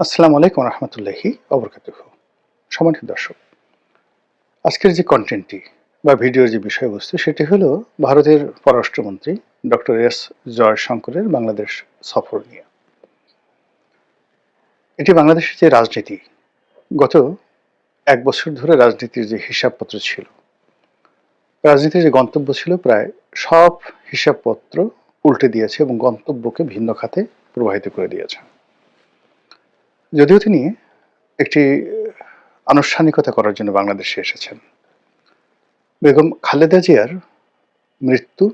আসসালামু আলাইকুম রহমতুল্লাহি অবরকাতুহ সম্মানিত দর্শক, আজকের যে কন্টেন্টটি বা ভিডিওর যে বিষয়বস্তু, সেটি হলো ভারতের পররাষ্ট্রমন্ত্রী ডক্টর এস জয়শঙ্করের বাংলাদেশ সফর নিয়ে। এটি বাংলাদেশের যে রাজনীতি, গত এক বছর ধরে রাজনীতির যে হিসাবপত্র ছিল, রাজনীতির যে গন্তব্য ছিল প্রায় সব হিসাবপত্র উল্টে দিয়েছে এবং গন্তব্যকে ভিন্ন খাতে প্রবাহিত করে দিয়েছে। যদিও তিনি একটি আনুষ্ঠানিকতা করার জন্য বাংলাদেশে এসেছেন। বেগম খালেদা জিয়ার মৃত্যু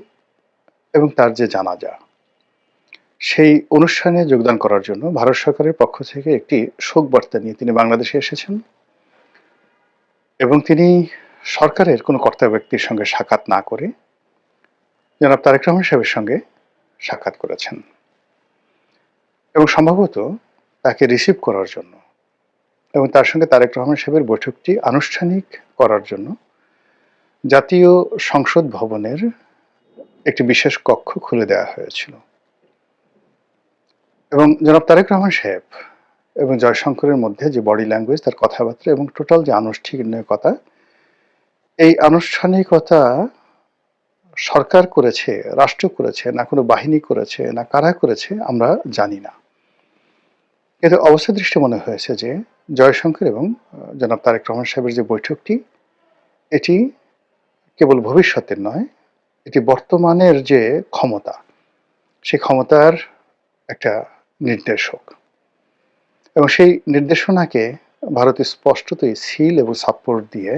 এবং তার যে জানাজা, সেই অনুষ্ঠানে যোগদান করার জন্য ভারত সরকারের পক্ষ থেকে একটি শোক বার্তা নিয়ে তিনি বাংলাদেশে এসেছেন এবং তিনি সরকারের কোনো কর্তা ব্যক্তির সঙ্গে সাক্ষাৎ না করে জনাব তারেক রহমান সাহেবের সঙ্গে সাক্ষাৎ করেছেন। এবং সম্ভবত তাকে রিসিভ করার জন্য। এবং তার সঙ্গে তারেক রহমান সাহেবের বৈঠকটি আনুষ্ঠানিক করার জন্য জাতীয় সংসদ ভবনের একটি বিশেষ কক্ষ খুলে দেওয়া হয়েছিল। এবং জনাব তারেক রহমান সাহেব এবং জয়শঙ্করের মধ্যে যে বডি ল্যাঙ্গুয়েজ তার কথাবার্তা এবং টোটাল যে আনুষ্ঠানিকতা এই আনুষ্ঠানিকতা সরকার করেছে, রাষ্ট্র করেছে, না কোনো বাহিনী করেছে, না কারা করেছে, আমরা জানি না। কিন্তু অবস্থা দৃষ্টি মনে হয়েছে যে জয়শঙ্কর এবং জনাব তারেক রহমান সাহেবের যে বৈঠকটি, এটি কেবল ভবিষ্যতের নয়, এটি বর্তমানের যে ক্ষমতা, সেই ক্ষমতার একটা নির্দেশক। এবং সেই নির্দেশনাকে ভারত স্পষ্টতই সিল এবং সাপোর্ট দিয়ে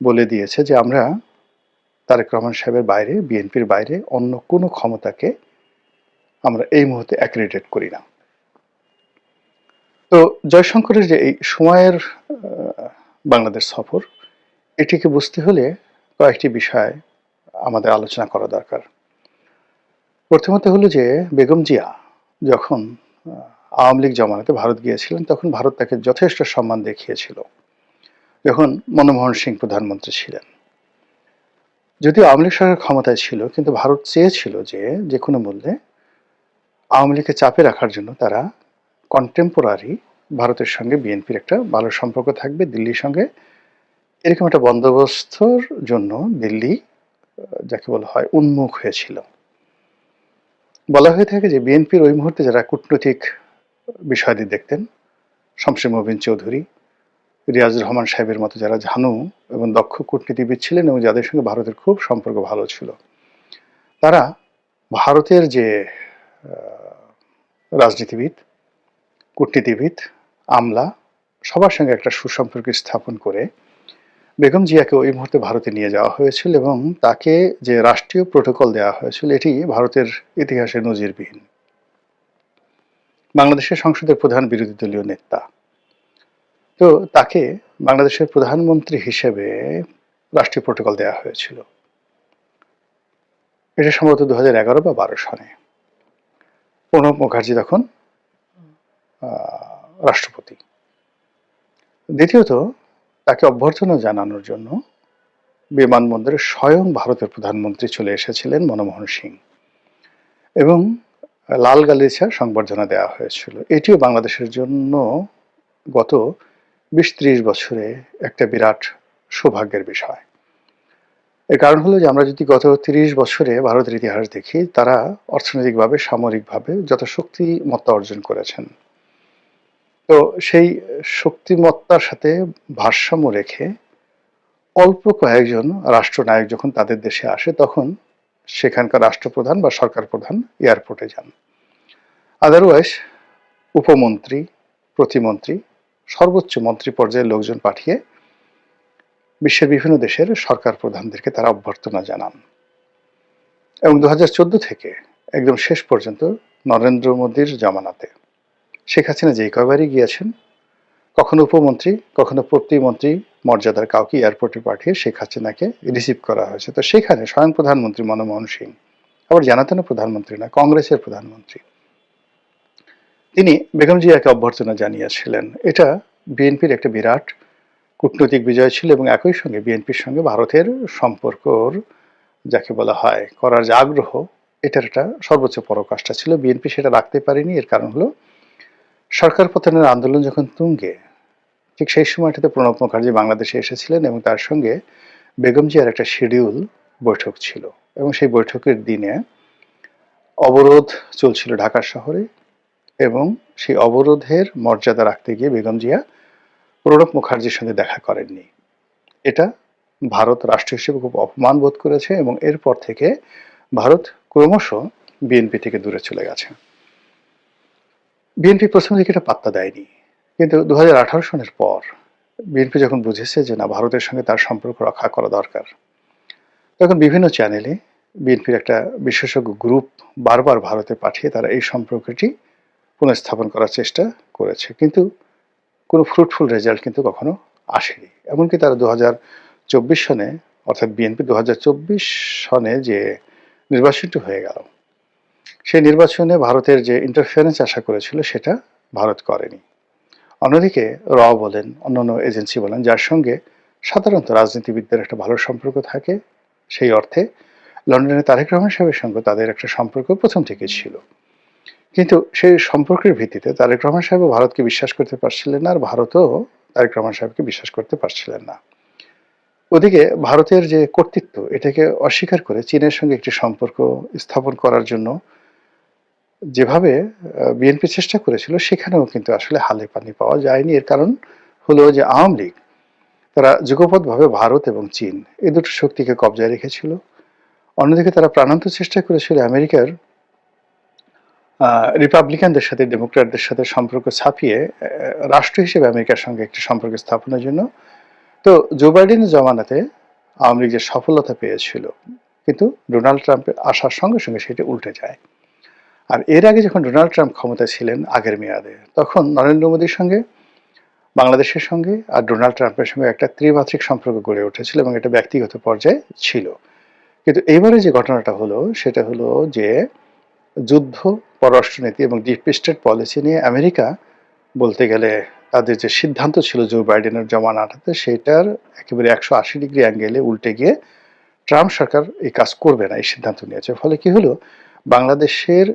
বলে দিয়েছে যে আমরা তারেক রহমান সাহেবের বাইরে, বিএনপির বাইরে অন্য কোনো ক্ষমতাকে আমরা এই মুহূর্তে অ্যাক্রেডিটেট করি না। তো জয়শঙ্করের যে এই সময়ের বাংলাদেশ সফর, এটিকে বুঝতে হলে কয়েকটি বিষয় আমাদের আলোচনা করা দরকার। প্রথমত হলো যে বেগম জিয়া যখন আওয়ামী লীগ জমানাতে ভারত গিয়েছিলেন, তখন ভারত তাকে যথেষ্ট সম্মান দেখিয়েছিল, যখন মনমোহন সিং প্রধানমন্ত্রী ছিলেন। যদিও আওয়ামী লীগ সরকার ক্ষমতায় ছিল, কিন্তু ভারত চেয়েছিল যে যে কোনো মূল্যে আওয়ামী লীগকে চাপে রাখার জন্য তারা কন্টেম্পোরারি ভারতের সঙ্গে বিএনপির একটা ভালো সম্পর্ক থাকবে দিল্লির সঙ্গে। এরকম একটা বন্দোবস্তর জন্য দিল্লি যাকে বলা হয় উন্মুখ হয়েছিল। বলা হয়ে থাকে যে বিএনপির ওই মুহূর্তে যারা কূটনৈতিক বিষয়াদি দেখতেন শমশের মবিন চৌধুরী রিয়াজুর রহমান সাহেবের মতো যারা ঝানু এবং দক্ষ কূটনীতিবিদ ছিলেন এবং যাদের সঙ্গে ভারতের খুব সম্পর্ক ভালো ছিল, তারা ভারতের যে রাজনীতিবিদ কূটনীতিবিদ, আমলা, সবার সঙ্গে একটা সুসম্পর্ক স্থাপন করে বেগম জিয়াকে ওই মুহূর্তে ভারতে নিয়ে যাওয়া হয়েছিল এবং তাকে যে রাষ্ট্রীয় প্রোটোকল দেওয়া হয়েছিল, এটি ভারতের ইতিহাসে নজিরবিহীন। বাংলাদেশের সংসদের প্রধান বিরোধী দলীয় নেতা। তো তাকে বাংলাদেশের প্রধানমন্ত্রী হিসেবে রাষ্ট্রীয় প্রোটোকল দেওয়া হয়েছিল। এটা সম্ভবত দু হাজার এগারো বা বারো সনে প্রণব মুখার্জি তখন রাষ্ট্রপতি। দ্বিতীয়ত, তাকে অভ্যর্থনা জানানোর জন্য বিমানবন্দরে স্বয়ং ভারতের প্রধানমন্ত্রী চলে এসেছিলেন মনমোহন সিং এবং লাল গালিচা সংবর্ধনা দেওয়া হয়েছিল। এটিও বাংলাদেশের জন্য গত বিশ ত্রিশ বছরে একটা বিরাট সৌভাগ্যের বিষয়। এর কারণ হলো যে আমরা যদি গত তিরিশ বছরে ভারতের ইতিহাস দেখি, তারা অর্থনৈতিকভাবে, সামরিকভাবে যত শক্তিমত্তা অর্জন করেছেন। তো সেই শক্তিমত্তার সাথে ভারসাম্য রেখে অল্প কয়েকজন রাষ্ট্রনায়ক যখন তাদের দেশে আসে, তখন সেখানকার রাষ্ট্রপ্রধান বা সরকার প্রধান এয়ারপোর্টে যান। আদারওয়াইজ উপমন্ত্রী, প্রতিমন্ত্রী, সর্বোচ্চ মন্ত্রী পর্যায়ের লোকজন পাঠিয়ে বিশ্বের বিভিন্ন দেশের সরকার প্রধানদেরকে তারা অভ্যর্থনা জানান। এবং দু হাজার চোদ্দ থেকে একদম শেষ পর্যন্ত নরেন্দ্র মোদীর জামানাতে শেখ হাসিনা যেই কয়বারই গিয়েছেন, কখনো উপমন্ত্রী, কখনো প্রতিমন্ত্রী মর্যাদার কাউকে এয়ারপোর্টে পাঠিয়ে শেখ হাসিনাকে রিসিভ করা হয়েছে। তো সেখানে স্বয়ং প্রধানমন্ত্রী মনমোহন সিং, আবার জানাতেন প্রধানমন্ত্রী না, কংগ্রেসের প্রধানমন্ত্রী। তিনি বেগম জিয়াকে অভ্যর্থনা জানিয়েছিলেন। এটা বিএনপির একটা বিরাট কূটনৈতিক বিজয় ছিল এবং একই সঙ্গে বিএনপির সঙ্গে ভারতের সম্পর্কর যাকে বলা হয় করার যে আগ্রহ, এটার একটা সর্বোচ্চ পরকাষ্ঠা ছিল। বিএনপি সেটা রাখতে পারেনি, এর কারণ হলো সরকার পতনের আন্দোলন যখন তুঙ্গে, ঠিক সেই সময়টাতে প্রণব মুখার্জি বাংলাদেশে এসেছিলেন এবং তার সঙ্গে বেগম জিয়ার একটা শিডিউল বৈঠক ছিল এবং সেই বৈঠকের দিনে অবরোধ চলছিল ঢাকা শহরে এবং সেই অবরোধের মর্যাদা রাখতে গিয়ে বেগম জিয়া প্রণব মুখার্জির সঙ্গে দেখা করেননি। এটা ভারত রাষ্ট্র হিসেবে খুব অপমান বোধ করেছে এবং এরপর থেকে ভারত ক্রমশ বিএনপি থেকে দূরে চলে গেছে। বিএনপি প্রথম দিকে এটা পাত্তা দেয়নি। কিন্তু দু হাজার আঠারো সনের পর বিএনপি যখন বুঝেছে যে না, ভারতের সঙ্গে তার সম্পর্ক রক্ষা করা দরকার, তখন বিভিন্ন চ্যানেলে বিএনপির একটা বিশেষজ্ঞ গ্রুপ বারবার ভারতে পাঠিয়ে তারা এই সম্পর্কটি পুনঃস্থাপন করার চেষ্টা করেছে। কিন্তু কোনো ফ্রুটফুল রেজাল্ট কিন্তু কখনো আসেনি। এমনকি তারা দু চব্বিশ সনে, অর্থাৎ বিএনপি দু চব্বিশ সনে যে নির্বাচনটি হয়ে গেল সেই নির্বাচনে ভারতের যে ইন্টারফিয়ারেন্স আশা করেছিল, সেটা ভারত করেনি। অন্যদিকে র বলেন, অন্যান্য এজেন্সি বলেন, যার সঙ্গে সাধারণত রাজনীতিবিদদের একটা ভালো সম্পর্ক থাকে, সেই অর্থে লন্ডনে তারেক রহমান সাহেবের সঙ্গে তাদের একটা সম্পর্ক প্রথম থেকে ছিল। কিন্তু সেই সম্পর্কের ভিত্তিতে তারেক রহমান সাহেব ভারতকে বিশ্বাস করতে পারছিলেন না, আর ভারতও তারেক রহমান সাহেবকে বিশ্বাস করতে পারছিলেন না। ওদিকে ভারতের যে কর্তৃত্ব, এটাকে অস্বীকার করে চীনের সঙ্গে একটি সম্পর্ক স্থাপন করার জন্য যেভাবে বিএনপি চেষ্টা করেছিল, সেখানেও কিন্তু আসলে হালে পানি পাওয়া যায়নি। এর কারণ হলো যে আওয়ামী লীগ, তারা যুগপথভাবে ভারত এবং চীন, এই দুটো শক্তিকে কবজায় রেখেছিল। অন্যদিকে তারা প্রাণান্ত চেষ্টা করেছিল আমেরিকার রিপাবলিকানদের সাথে, ডেমোক্র্যাটদের সাথে সম্পর্ক ছাপিয়ে রাষ্ট্র হিসেবে আমেরিকার সঙ্গে একটি সম্পর্ক স্থাপনের জন্য। তো জো বাইডেনের জমানাতে আওয়ামী লীগ যে সফলতা পেয়েছিল, কিন্তু ডোনাল্ড ট্রাম্পের আসার সঙ্গে সঙ্গে সেটি উল্টে যায়। আর এর আগে যখন ডোনাল্ড ট্রাম্প ক্ষমতায় ছিলেন আগের মেয়াদে, তখন নরেন্দ্র মোদীর সঙ্গে, বাংলাদেশের সঙ্গে আর ডোনাল্ড ট্রাম্পের সঙ্গে একটা ত্রিমাত্রিক সম্পর্ক গড়ে উঠেছিল এবং এটা ব্যক্তিগত পর্যায়ে ছিল। কিন্তু এবারে যে ঘটনাটা হলো, সেটা হলো যে যুদ্ধ, পররাষ্ট্রনীতি এবং ডিপ স্টেট পলিসি নিয়ে আমেরিকা বলতে গেলে তাদের যে সিদ্ধান্ত ছিল জো বাইডেনের জমানাটাতে সেটার একেবারে একশো আশি ডিগ্রি অ্যাঙ্গেলে উল্টে গিয়ে ট্রাম্প সরকার এই কাজ করবে না, এই সিদ্ধান্ত নিয়েছে। ফলে কি হলো বাংলাদেশের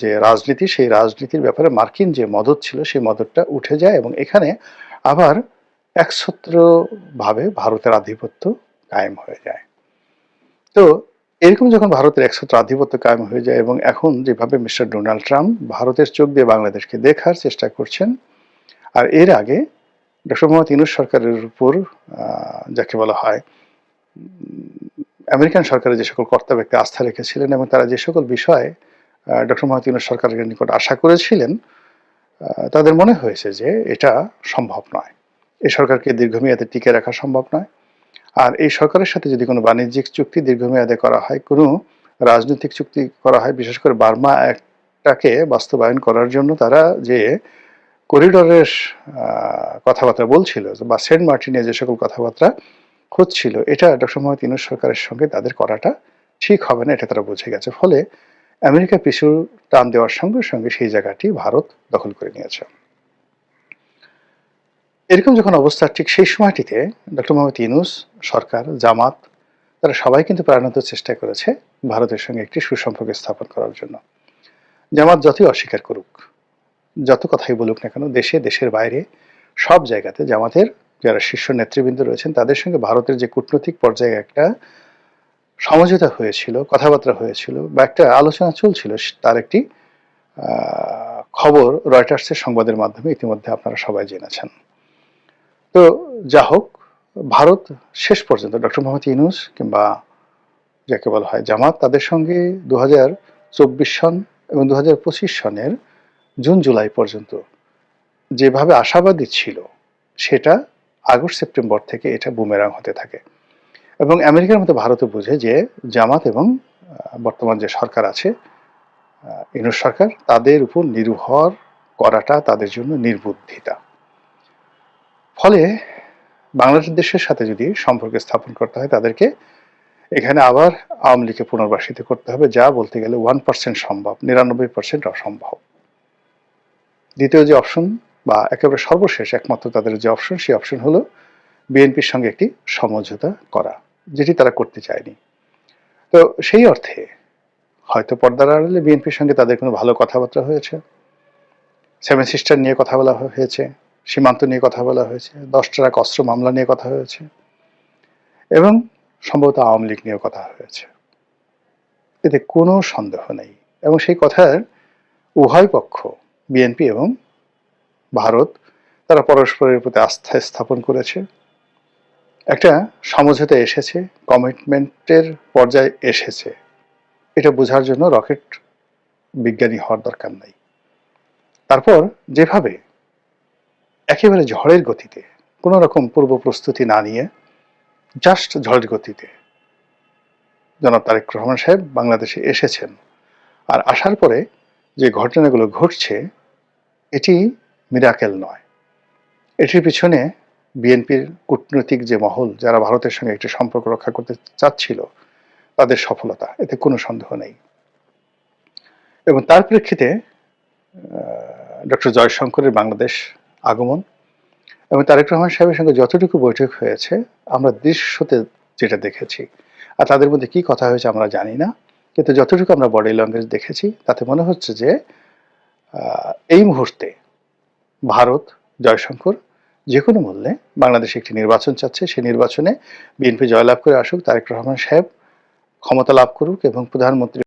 যে রাজনীতি, সেই রাজনীতির ব্যাপারে মার্কিন যে মদত ছিল, সেই মদতটা উঠে যায় এবং এখানে আবার একছত্রভাবে ভারতের আধিপত্য কায়েম হয়ে যায়। তো এরকম যখন ভারতের একছত্র আধিপত্য কায়েম হয়ে যায় এবং এখন যেভাবে মিস্টার ডোনাল্ড ট্রাম্প ভারতের চোখ দিয়ে বাংলাদেশকে দেখার চেষ্টা করছেন, আর এর আগে ডক্টর মোহাম্মদ ইনুস সরকারের উপর যাকে বলা হয় আমেরিকান সরকারের যে সকল কর্তা ব্যক্তি আস্থা রেখেছিলেন এবং তারা যে সকল বিষয়ে ডক্টর মোহাম্মদ সরকারের নিকট আশা করেছিলেন তাদের মনে হয়েছে যে এটা সম্ভব নয়। এই সরকারকে দীর্ঘমেয়াদে টিকে রাখা সম্ভব নয়। আর এই সরকারের সাথে যদি কোনো বাণিজ্যিক চুক্তি দীর্ঘমেয়াদে করা হয়, কোনো রাজনৈতিক চুক্তি করা হয়, বিশেষ করে বার্মা একটাকে বাস্তবায়ন করার জন্য তারা যে করিডরের কথাবার্তা বলছিল, বা সেন্ট মার্টিনে যে সকল কথাবার্তা হচ্ছিল এটা ডক্টর মোহাম্মদ ইনুস সরকারের সঙ্গে তাদের করাটা ঠিক হবে না, এটা তারা বুঝে গেছে। ফলে আমেরিকা পিছু টান দেওয়ার সঙ্গে সঙ্গে সেই জায়গাটি ভারত দখল করে নিয়েছে। এরকম যখন অবস্থা, ঠিক সেই সময়টিতে ডক্টর মোহাম্মদ ইনুস সরকার, জামাত, তারা সবাই কিন্তু প্রাণত চেষ্টা করেছে ভারতের সঙ্গে একটি সুসম্পর্ক স্থাপন করার জন্য। জামাত যতই অস্বীকার করুক, যত কথাই বলুক না কেন, দেশে, দেশের বাইরে সব জায়গাতে জামাতের যারা শীর্ষ নেতৃবৃন্দ রয়েছেন, তাদের সঙ্গে ভারতের যে কূটনৈতিক পর্যায়ে একটা সমঝোতা হয়েছিল, কথাবার্তা হয়েছিল বা একটা আলোচনা চলছিল, তার একটি খবর রয়টার্সের সংবাদের মাধ্যমে ইতিমধ্যে আপনারা সবাই জেনেছেন। তো যা হোক, ভারত শেষ পর্যন্ত ডক্টর মোহাম্মদ ইনুস কিংবা যাকে বলা হয় জামাত, তাদের সঙ্গে দু চব্বিশ সন এবং দু হাজার পঁচিশ সনের জুন, জুলাই পর্যন্ত যেভাবে আশাবাদী ছিল, সেটা আগস্ট, সেপ্টেম্বর থেকে এটা বুমেরাং হতে থাকে। এবং আমেরিকার মতো ভারতও বুঝে যে জামাত এবং বর্তমান যে সরকার আছে ইনুস সরকার, তাদের উপর নির্ভর করাটা তাদের জন্য নির্বুদ্ধিতা। ফলে বাংলাদেশ দেশের সাথে যদি সম্পর্ক স্থাপন করতে হয়, তাদেরকে এখানে আবার আওয়ামী লীগকে পুনর্বাসিত করতে হবে, যা বলতে গেলে ওয়ান পার্সেন্ট সম্ভব, নিরানব্বই পার্সেন্ট অসম্ভব। দ্বিতীয় যে অপশন বা একেবারে সর্বশেষ একমাত্র তাদের যে অপশন সেই অপশন হলো বিএনপির সঙ্গে একটি সমঝোতা করা, যেটি তারা করতে চায়নি। তো সেই অর্থে হয়তো পর্দার আড়ালে বিএনপির সঙ্গে তাদের কোনো ভালো কথাবার্তা হয়েছে। সেভেন সিস্টার নিয়ে কথা বলা হয়েছে, সীমান্ত নিয়ে কথা বলা হয়েছে, দশ ট্রাক অস্ত্র মামলা নিয়ে কথা হয়েছে, এবং সম্ভবত আওয়ামী লীগ নিয়েও কথা হয়েছে। এতে কোনো সন্দেহ নেই, এবং সেই কথার উভয় পক্ষ, বিএনপি এবং ভারত, তারা পরস্পরের প্রতি আস্থা স্থাপন করেছে। একটা সমঝোতা এসেছে কমিটমেন্টের পর্যায়ে এসেছে। এটা বোঝার জন্য রকেট বিজ্ঞানী হওয়ার দরকার নাই। তারপর যেভাবে একেবারে ঝড়ের গতিতে, কোনো রকম পূর্ব প্রস্তুতি না নিয়ে জাস্ট ঝড়ের গতিতে জনাব তারেক রহমান সাহেব বাংলাদেশে এসেছেন। আর আসার পরে যে ঘটনাগুলো ঘটছে, এটি মিরাকেল নয়। এটির পিছনে বিএনপির কূটনৈতিক যে মহল, যারা ভারতের সঙ্গে একটি সম্পর্ক রক্ষা করতে চাচ্ছিল, তাদের সফলতা, এতে কোনো সন্দেহ নেই। এবং তার প্রেক্ষিতে ডক্টর জয়শঙ্করের বাংলাদেশ আগমন এবং তারেক রহমান সাহেবের সঙ্গে যতটুকু বৈঠক হয়েছে, আমরা দৃশ্যতে যেটা দেখেছি, আর তাদের মধ্যে কি কথা হয়েছে আমরা জানি না, কিন্তু যতটুকু আমরা বডি ল্যাঙ্গুয়েজ দেখেছি, তাতে মনে হচ্ছে যে এই মুহূর্তে ভারত, জয়শঙ্কর যে কোনো মূল্যে বাংলাদেশে একটি নির্বাচন চাচ্ছে। সেই নির্বাচনে বিএনপি জয়লাভ করে আসুক, তারেক রহমান সাহেব ক্ষমতা লাভ করুক এবং প্রধানমন্ত্রী